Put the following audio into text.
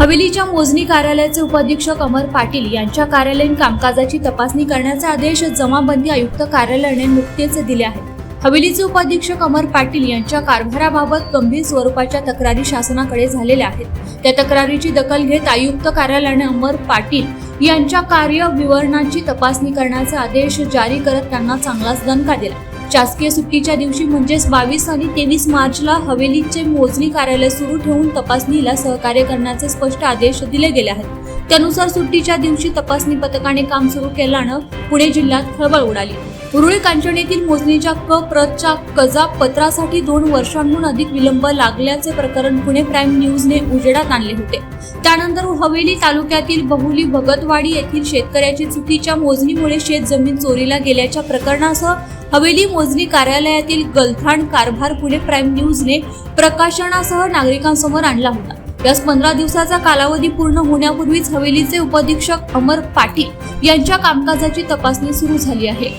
हवेलीच्या मोजणी कार्यालयाचे उपाधीक्षक अमर पाटील यांच्या कार्यालयीन कामकाजाची तपासणी करण्याचे आदेश जमाबंदी आयुक्त कार्यालयाने नुकतेच दिले आहेत. हवेलीचे उपाधीक्षक अमर पाटील यांच्या कारभाराबाबत गंभीर स्वरूपाच्या तक्रारी शासनाकडे झालेल्या आहेत. त्या तक्रारीची दखल घेत आयुक्त कार्यालयाने अमर पाटील यांच्या कार्य विवरणाची तपासणी करण्याचे आदेश जारी करत त्यांना चांगलाच दणका दिला. शासकीय सुट्टीच्या दिवशी म्हणजेच बावीस आणि तेवीस मार्चला हवेलीचे मोजणी कार्यालय सुरू ठेवून तपासणीला सहकार्य करण्याचे स्पष्ट आदेश दिले गेले आहेत. त्यानुसार सुट्टीच्या दिवशी तपासणी पथकाने काम सुरू केल्यानं पुणे जिल्ह्यात खळबळ उडाली. उरुळी कांचन येथील मोजणीच्या क प्रतच्या कजा पत्रासाठी दोन वर्षांहून अधिक विलंब लागल्याचे प्रकरण पुणे प्राईम न्यूजने उजेडात आणले होते. त्यानंतर हवेली तालुक्यातील बहुली भगतवाडी येथील शेतकऱ्याची चुकीच्या मोजणीमुळे शेत जमीन चोरीला गेल्याच्या प्रकरणासह हवेली मोजणी कार्यालयातील गलथान कारभार पुणे प्राईम न्यूजने प्रकाशनासह नागरिकांसमोर आणला होता. यास पंधरा दिवसाचा कालावधी पूर्ण होण्यापूर्वीच हवेलीचे उपाधीक्षक अमर पाटील यांच्या कामकाजाची तपासणी सुरू झाली आहे.